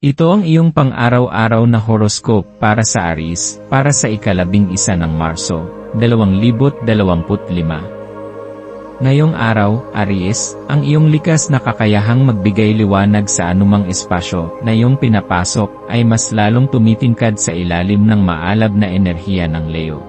Ito ang iyong pang-araw-araw na horoscope para sa Aris, para sa ikalabing isa ng Marso, 2025. Ngayong araw, Aries, ang iyong likas na kakayahang magbigay liwanag sa anumang espasyo na iyong pinapasok ay mas lalong tumitingkad sa ilalim ng maalab na enerhiya ng Leo.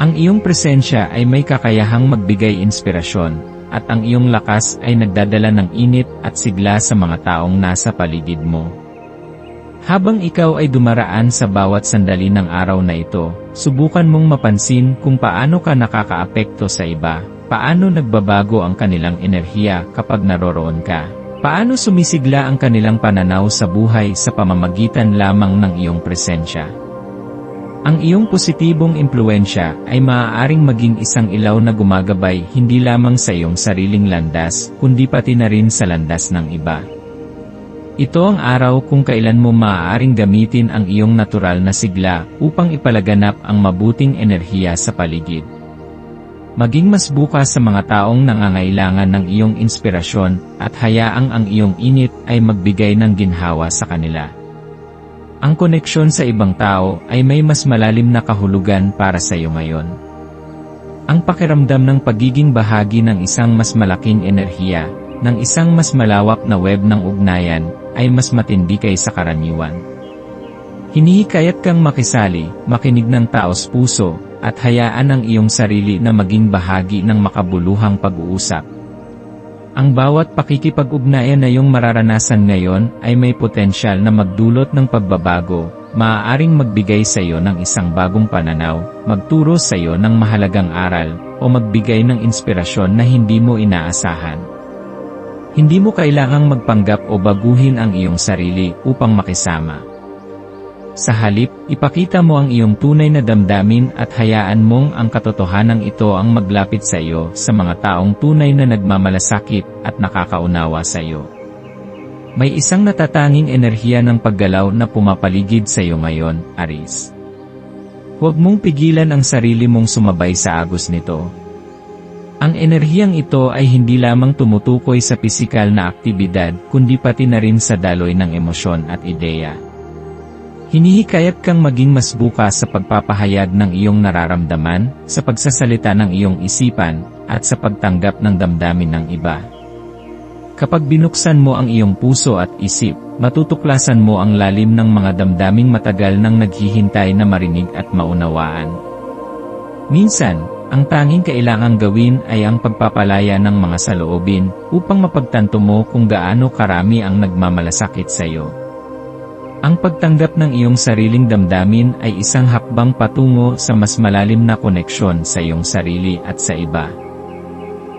Ang iyong presensya ay may kakayahang magbigay inspirasyon, at ang iyong lakas ay nagdadala ng init at sigla sa mga taong nasa paligid mo. Habang ikaw ay dumaraan sa bawat sandali ng araw na ito, subukan mong mapansin kung paano ka nakakaapekto sa iba, paano nagbabago ang kanilang enerhiya kapag naroroon ka. Paano sumisigla ang kanilang pananaw sa buhay sa pamamagitan lamang ng iyong presensya. Ang iyong positibong impluensya ay maaaring maging isang ilaw na gumagabay hindi lamang sa iyong sariling landas, kundi pati na rin sa landas ng iba. Ito ang araw kung kailan mo maaaring gamitin ang iyong natural na sigla upang ipalaganap ang mabuting enerhiya sa paligid. Maging mas bukas sa mga taong nangangailangan ng iyong inspirasyon at hayaang ang iyong init ay magbigay ng ginhawa sa kanila. Ang koneksyon sa ibang tao ay may mas malalim na kahulugan para sa iyo ngayon. Ang pakiramdam ng pagiging bahagi ng isang mas malaking enerhiya, ng isang mas malawak na web ng ugnayan, ay mas matindi kaysa karaniwan. Hinihikayat kang makisali, makinig ng taos puso, at hayaan ang iyong sarili na maging bahagi ng makabuluhang pag-uusap. Ang bawat pakikipag-ugnayan na iyong mararanasan ngayon ay may potensyal na magdulot ng pagbabago, maaaring magbigay sa iyo ng isang bagong pananaw, magturo sa iyo ng mahalagang aral, o magbigay ng inspirasyon na hindi mo inaasahan. Hindi mo kailangang magpanggap o baguhin ang iyong sarili upang makisama. Sa halip, ipakita mo ang iyong tunay na damdamin at hayaan mong ang katotohanan ito ang maglapit sa iyo sa mga taong tunay na nagmamalasakit at nakakaunawa sa iyo. May isang natatanging enerhiya ng paggalaw na pumapaligid sa iyo ngayon, Aris. Huwag mong pigilan ang sarili mong sumabay sa agos nito. Ang enerhiyang ito ay hindi lamang tumutukoy sa pisikal na aktibidad kundi pati na rin sa daloy ng emosyon at ideya. Hinihikayat kang maging mas bukas sa pagpapahayag ng iyong nararamdaman, sa pagsasalita ng iyong isipan, at sa pagtanggap ng damdamin ng iba. Kapag binuksan mo ang iyong puso at isip, matutuklasan mo ang lalim ng mga damdaming matagal nang naghihintay na marinig at maunawaan. Minsan, ang tanging kailangang gawin ay ang pagpapalaya ng mga saloobin upang mapagtanto mo kung gaano karami ang nagmamalasakit sa iyo. Ang pagtanggap ng iyong sariling damdamin ay isang hakbang patungo sa mas malalim na koneksyon sa iyong sarili at sa iba.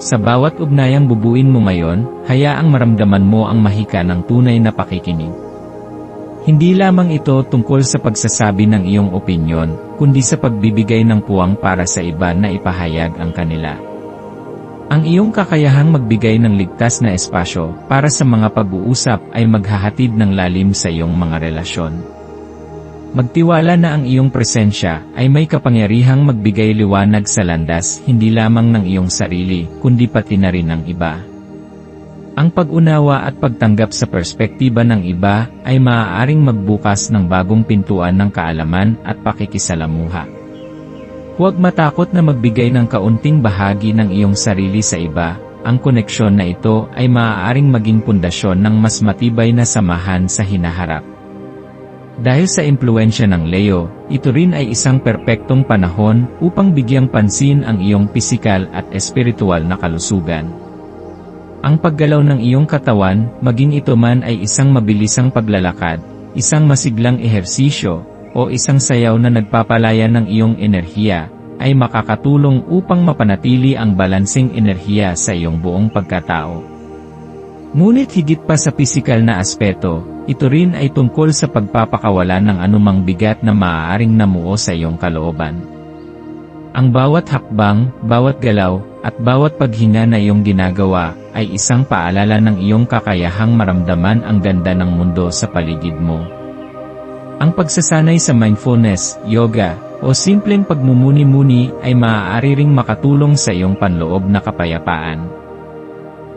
Sa bawat ugnayang bubuin mo ngayon, hayaang maramdaman mo ang mahika ng tunay na pakikinig. Hindi lamang ito tungkol sa pagsasabi ng iyong opinyon, kundi sa pagbibigay ng puwang para sa iba na ipahayag ang kanila. Ang iyong kakayahang magbigay ng ligtas na espasyo para sa mga pag-uusap ay maghahatid ng lalim sa iyong mga relasyon. Magtiwala na ang iyong presensya ay may kapangyarihang magbigay liwanag sa landas hindi lamang ng iyong sarili kundi pati na rin ng iba. Ang pag-unawa at pagtanggap sa perspektiba ng iba ay maaaring magbukas ng bagong pintuan ng kaalaman at pakikisalamuha. Huwag matakot na magbigay ng kaunting bahagi ng iyong sarili sa iba, ang koneksyon na ito ay maaaring maging pundasyon ng mas matibay na samahan sa hinaharap. Dahil sa impluensya ng Leo, ito rin ay isang perpektong panahon upang bigyang pansin ang iyong pisikal at espiritual na kalusugan. Ang paggalaw ng iyong katawan, maging ito man ay isang mabilisang paglalakad, isang masiglang ehersisyo, o isang sayaw na nagpapalaya ng iyong enerhiya, ay makakatulong upang mapanatili ang balansing enerhiya sa iyong buong pagkatao. Ngunit higit pa sa pisikal na aspeto, ito rin ay tungkol sa pagpapakawala ng anumang bigat na maaaring namuo sa iyong kalooban. Ang bawat hakbang, bawat galaw, at bawat paghinga na iyong ginagawa, ay isang paalala ng iyong kakayahang maramdaman ang ganda ng mundo sa paligid mo. Ang pagsasanay sa mindfulness, yoga, o simpleng pagmumuni-muni ay maaari ring makatulong sa iyong panloob na kapayapaan.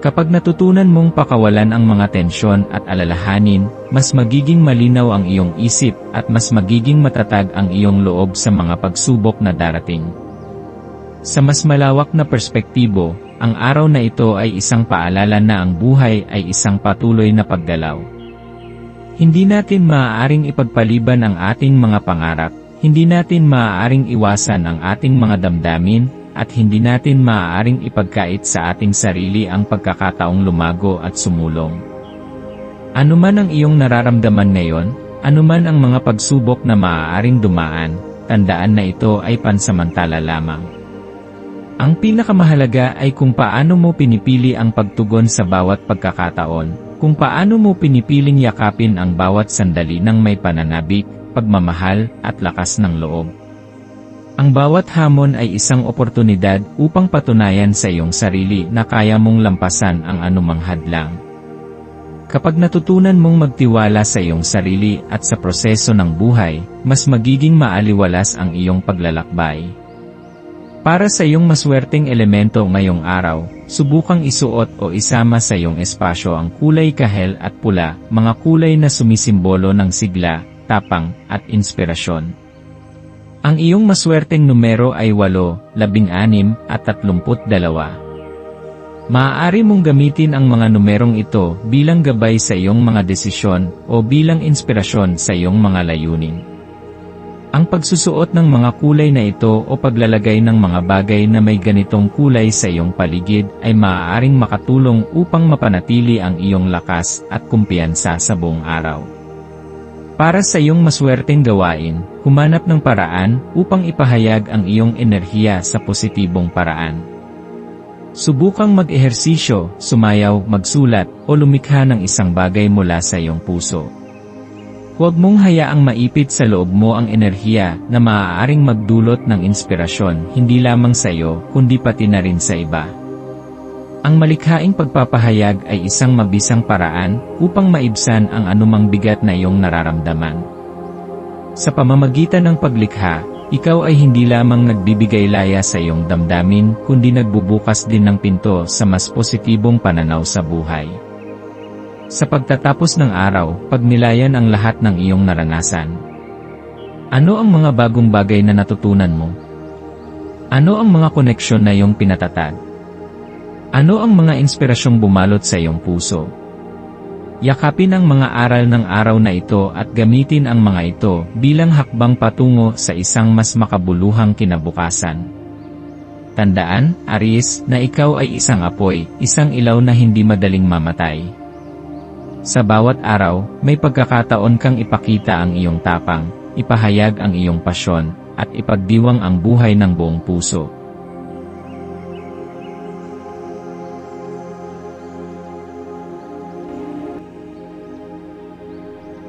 Kapag natutunan mong pakawalan ang mga tensyon at alalahanin, mas magiging malinaw ang iyong isip at mas magiging matatag ang iyong loob sa mga pagsubok na darating. Sa mas malawak na perspektibo, ang araw na ito ay isang paalala na ang buhay ay isang patuloy na paggalaw. Hindi natin maaaring ipagpaliban ang ating mga pangarap, hindi natin maaaring iwasan ang ating mga damdamin, at hindi natin maaaring ipagkait sa ating sarili ang pagkakataong lumago at sumulong. Ano man ang iyong nararamdaman ngayon, anuman ang mga pagsubok na maaaring dumaan, tandaan na ito ay pansamantala lamang. Ang pinakamahalaga ay kung paano mo pinipili ang pagtugon sa bawat pagkakataon, kung paano mo pinipiling yakapin ang bawat sandali ng may pananabik, pagmamahal, at lakas ng loob. Ang bawat hamon ay isang oportunidad upang patunayan sa iyong sarili na kaya mong lampasan ang anumang hadlang. Kapag natutunan mong magtiwala sa iyong sarili at sa proseso ng buhay, mas magiging maaliwalas ang iyong paglalakbay. Para sa iyong maswerteng elemento ngayong araw, subukang isuot o isama sa iyong espasyo ang kulay kahel at pula, mga kulay na sumisimbolo ng sigla, tapang, at inspirasyon. Ang iyong maswerteng numero ay 8, 16, at 32. Maaari mong gamitin ang mga numerong ito bilang gabay sa iyong mga desisyon o bilang inspirasyon sa iyong mga layunin. Ang pagsusuot ng mga kulay na ito o paglalagay ng mga bagay na may ganitong kulay sa iyong paligid ay maaaring makatulong upang mapanatili ang iyong lakas at kumpiyansa sa buong araw. Para sa iyong maswerteng gawain, humanap ng paraan upang ipahayag ang iyong enerhiya sa positibong paraan. Subukang mag-ehersisyo, sumayaw, magsulat, o lumikha ng isang bagay mula sa iyong puso. Huwag mong hayaang maipit sa loob mo ang enerhiya na maaaring magdulot ng inspirasyon hindi lamang sa iyo kundi pati na rin sa iba. Ang malikhaing pagpapahayag ay isang mabisang paraan upang maibsan ang anumang bigat na iyong nararamdaman. Sa pamamagitan ng paglikha, ikaw ay hindi lamang nagbibigay laya sa iyong damdamin, kundi nagbubukas din ng pinto sa mas positibong pananaw sa buhay. Sa pagtatapos ng araw, pagnilayan ang lahat ng iyong naranasan. Ano ang mga bagong bagay na natutunan mo? Ano ang mga koneksyon na iyong pinatatag? Ano ang mga inspirasyong bumalot sa iyong puso? Yakapin ang mga aral ng araw na ito at gamitin ang mga ito bilang hakbang patungo sa isang mas makabuluhang kinabukasan. Tandaan, Aries, na ikaw ay isang apoy, isang ilaw na hindi madaling mamatay. Sa bawat araw, may pagkakataon kang ipakita ang iyong tapang, ipahayag ang iyong pasyon, at ipagdiwang ang buhay ng buong puso.